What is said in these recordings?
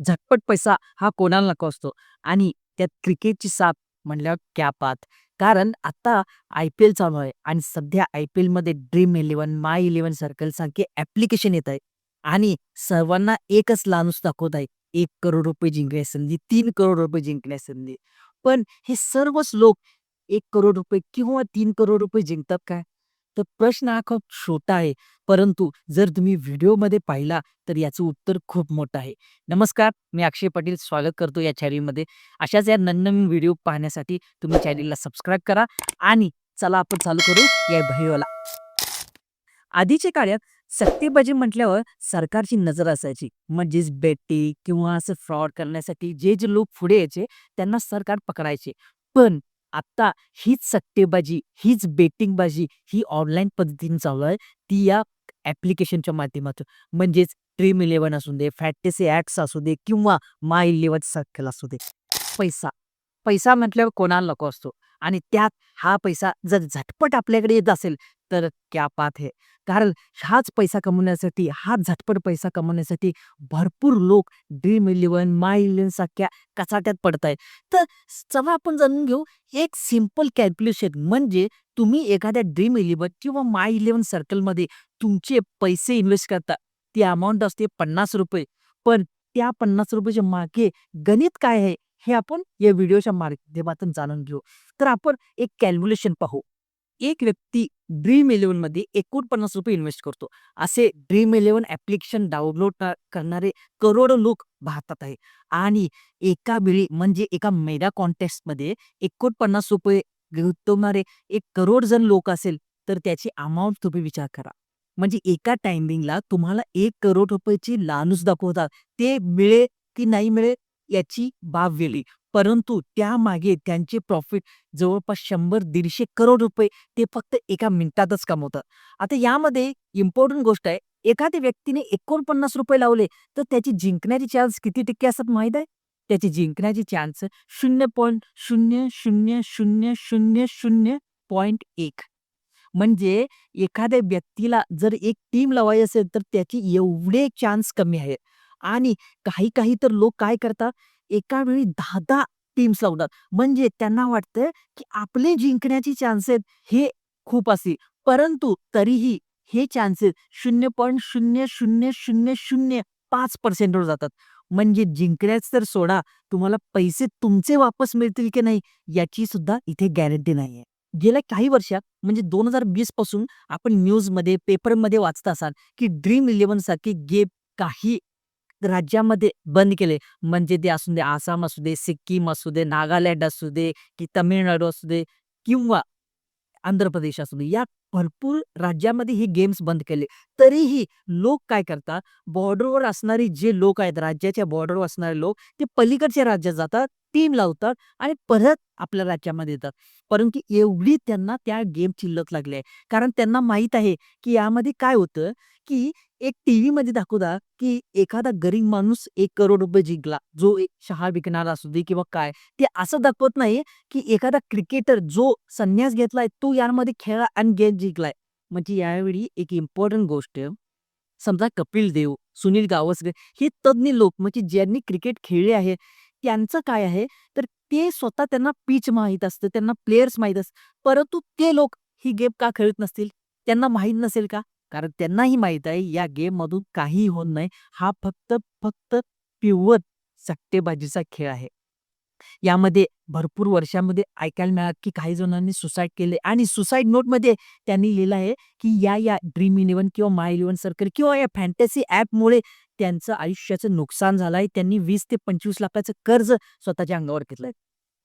झटपट पैसा हा कोणाला नको असतो आणि त्यात क्रिकेटची साथ म्हणल्यावर कॅपात कारण आता आय-पी-एल चालू आहे आणि सध्या आय-पी-एलमध्ये dream eleven, my eleven circle सारखे ॲप्लिकेशन येत आहे आणि सर्वांना एकच लानूस दाखवत आहे. एक करोड रुपये जिंकण्याची संधी, तीन करोड रुपये जिंकण्याची संधी. पण हे सर्वच लोक एक करोड रुपये किंवा तीन करोड रुपये जिंकतात काय? तर प्रश्न हा खूप छोटा आहे. परंतु जर तुम्ही व्हिडिओमध्ये पाहिला तर याचं उत्तर खूप मोठं आहे. नमस्कार, मी अक्षय पाटील स्वागत करतो या चॅनलमध्ये. अशाच या नवनवीन व्हिडिओ पाहण्यासाठी तुम्ही चॅनलला सबस्क्राईब करा आणि चला आपण चालू करू या व्हिडिओला. आधीच्या काळात सत्तेबाजी म्हटल्यावर सरकारची नजर असायची. म्हणजेच बेटी किंवा असं फ्रॉड करण्यासाठी जे, जे लोक पुढे यायचे त्यांना सरकार पकडायचे. पण आता हीच सट्टेबाजी, हीच बेटिंगबाजी ही ऑनलाईन पद्धतीने चालू आहे. ती या ॲप्लिकेशनच्या माध्यमातून. म्हणजेच ड्रीम इलेव्हन असू दे, फॅटेसी ॲप्स असू दे किंवा माय इलेव्हन सर्कल असू दे. पैसा, पैसा म्हटल्यावर कोणाला नको असतो आणि त्यात हा पैसा जर झटपट आपल्याकडे येत असेल तर क्या पात हे कारण हाच पैसा कमवण्यासाठी, हा झटपट पैसा कमवण्यासाठी भरपूर लोक ड्रीम इलेव्हन, माय इलेव्हन सारख्या कचाट्यात पडत आहेत. तर चला आपण जाणून घेऊ एक सिंपल कॅल्क्युलेशन म्हणजे तुम्ही एखाद्या ड्रीम इलेव्हन किंवा माय इलेव्हन सर्कलमध्ये तुमचे पैसे इन्व्हेस्ट करता. ती अमाऊंट असते ₹50 पण त्या पन्नास रुपयाच्या मागे गणित काय आहे हे आपण या व्हिडिओच्या माध्यमातून जाणून घेऊ. तर आपण एक कॅल्क्युलेशन पाहू. एक व्यक्ती ड्रीम इलेव्हनमध्ये ₹49 इन्व्हेस्ट करतो. असे ड्रीम इलेव्हन ॲप्लिकेशन डाउनलोड करणारे करोडो लोक भारतात आहे आणि एका वेळी म्हणजे एका मेगा कॉन्टेस्टमध्ये ₹49 गुंतवणारे एक करोड जण लोक असेल तर त्याची अमाऊंट तुम्ही विचार करा. म्हणजे एका टायमिंगला तुम्हाला एक करोड रुपयाची लानूच दाखवतात. ते मिळेल की नाही मिळेल याची बाब वेगळी. परंतु त्यामागे त्यांचे प्रॉफिट जवळपास शंभर दीडशे करोड रुपये ते फक्त एका मिनिटातच कमवतात. आता यामध्ये इम्पॉर्टंट गोष्ट आहे. एखाद्या व्यक्तीने ₹49 लावले तर त्याची जिंकण्याची चान्स किती टक्के असतात माहीत आहे? त्याची जिंकण्याची चान्स 0.00000.1 म्हणजे एखाद्या व्यक्तीला जर एक टीम लावायची असेल तर त्याची एवढे चान्स कमी आहे. आणि काही-काही तर लोक काय करतात एका वेळी दहा दहा टीम्स लावतात. म्हणजे त्यांना वाटतं की आपले जिंकण्याची चान्सेस हे खूप असतील. परंतु तरीही हे चान्सेस शून्य पॉइंट शून्य शून्य शून्य शून्य पाच पर्सेंटवर जातात. म्हणजे जिंकण्याच तर सोडा, तुम्हाला पैसे तुमचे वापस मिळतील की नाही याची सुद्धा इथे गॅरंटी नाहीये. गेल्या काही वर्षात म्हणजे 2020 पासून आपण न्यूजमध्ये, पेपरमध्ये वाचत असाल की ड्रीम इलेव्हन सारखी गेम काही राज्यामध्ये बंद केले. म्हणजे ते असू दे आसाम असू दे, सिक्कीम असू दे, नागालँड असू दे, की तामिळनाडू असू दे किंवा आंध्र प्रदेश असू दे. या भरपूर राज्यामध्ये ही गेम्स बंद केले. तरीही लोक काय करतात, बॉर्डरवर असणारी जे लोक आहेत, राज्याच्या बॉर्डरवर असणारे लोक ते पलीकडच्या राज्यात जातात, टीम लावतात आणि परत आपल्या राज्यामध्ये येतात. परंतु एवढी त्यांना त्या गेमची लत लागली आहे. कारण त्यांना माहीत आहे की यामध्ये काय होतं की एक टीव्हीमध्ये दाखवता की एखादा गरीब माणूस एक करोड रुपये जिंकला. जो एक शहा विकणारा असू दे किंवा काय. ते असं दाखवत नाही की एखादा क्रिकेटर जो संन्यास घेतलाय तो यामध्ये खेळला आणि गेम जिंकलाय. म्हणजे यावेळी एक इम्पॉर्टंट गोष्ट समजा कपिल देव, सुनील गावस्कर हे तज्ञ लोक म्हणजे ज्यांनी क्रिकेट खेळले आहे त्यांचं काय आहे तर ते स्वतः त्यांना पिच माहीत असतं, त्यांना प्लेयर्स माहीत असत परंतु ते लोक ही गेम का खेळत नसतील? त्यांना माहीत नसेल का? कारण त्यांनाही माहीत आहे या गेममधून काहीही होत नाही. हा फक्त, फक्त पिवत सट्टेबाजीचा खेळ आहे. यामध्ये भरपूर वर्षांमध्ये ऐकायला मिळालं की काही जणांनी सुसाईड केले आणि सुसाईड नोटमध्ये त्यांनी लिहिलं आहे की या, या ड्रीम इलेव्हन किंवा माय इलेव्हन सर्कल किंवा या फॅन्टसी ॲपमुळे त्यांचं आयुष्याचं नुकसान झालंय त्यांनी वीस ते 25 लाखाचं कर्ज स्वतःच्या अंगावर घेतलंय.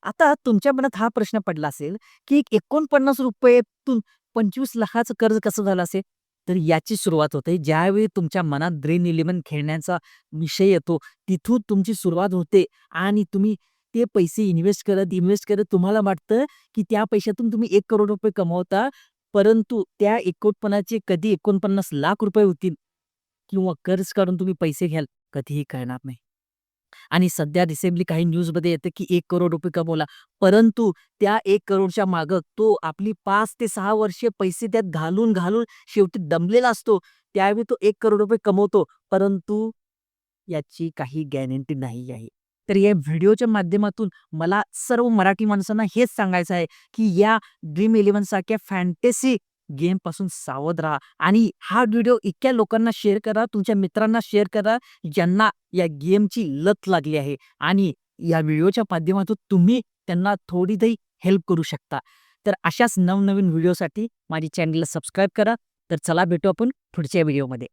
आता तुमच्या मनात हा प्रश्न पडला असेल की एकोणपन्नास रुपयेतून पंचवीस लाखाचं कर्ज कसं झालं असेल? तर याची सुरुवात होते ज्यावेळी तुमच्या मनात ड्रीम इलेव्हन खेळण्याचा विषय येतो. तिथून तुमची सुरुवात होते आणि तुम्ही ते पैसे इन्व्हेस्ट करत, इन्व्हेस्ट करत तुम्हाला वाटतं की त्या पैशातून तुम्ही एक करोड रुपये कमवता. परंतु त्या एकोणपन्नाचे कधी ₹49,00,000 होतील किंवा कर्ज काढून तुम्ही पैसे घ्याल, कधीही कळणार नाही. आणि सध्या रिसेंटली काही न्यूजमध्ये येतं की एक करोड रुपये कमवला. परंतु त्या एक करोडच्या मागं तो आपली पाच ते सहा वर्षे पैसे त्यात घालून-घालून शेवटी दमलेला असतो. त्यावेळी तो एक करोड रुपये कमवतो. परंतु याची काही गॅरंटी नाही आहे. तर या व्हिडिओच्या माध्यमातून मला सर्व मराठी माणसांना हेच सांगायचं आहे, की या ड्रीम इलेव्हन सारख्या फॅन्टेसी गेमपासून सावध राहा आणि हा व्हिडिओ इतक्या लोकांना शेअर करा, तुमच्या मित्रांना शेअर करा, ज्यांना या गेमची लत लागली आहे आणि या व्हिडिओच्या माध्यमातून तुम्ही त्यांना थोडी तरी हेल्प करू शकता. तर अशाच नवनवीन व्हिडिओसाठी माझी चॅनलला सबस्क्राईब करा. तर चला भेटू आपण पुढच्या व्हिडिओमध्ये.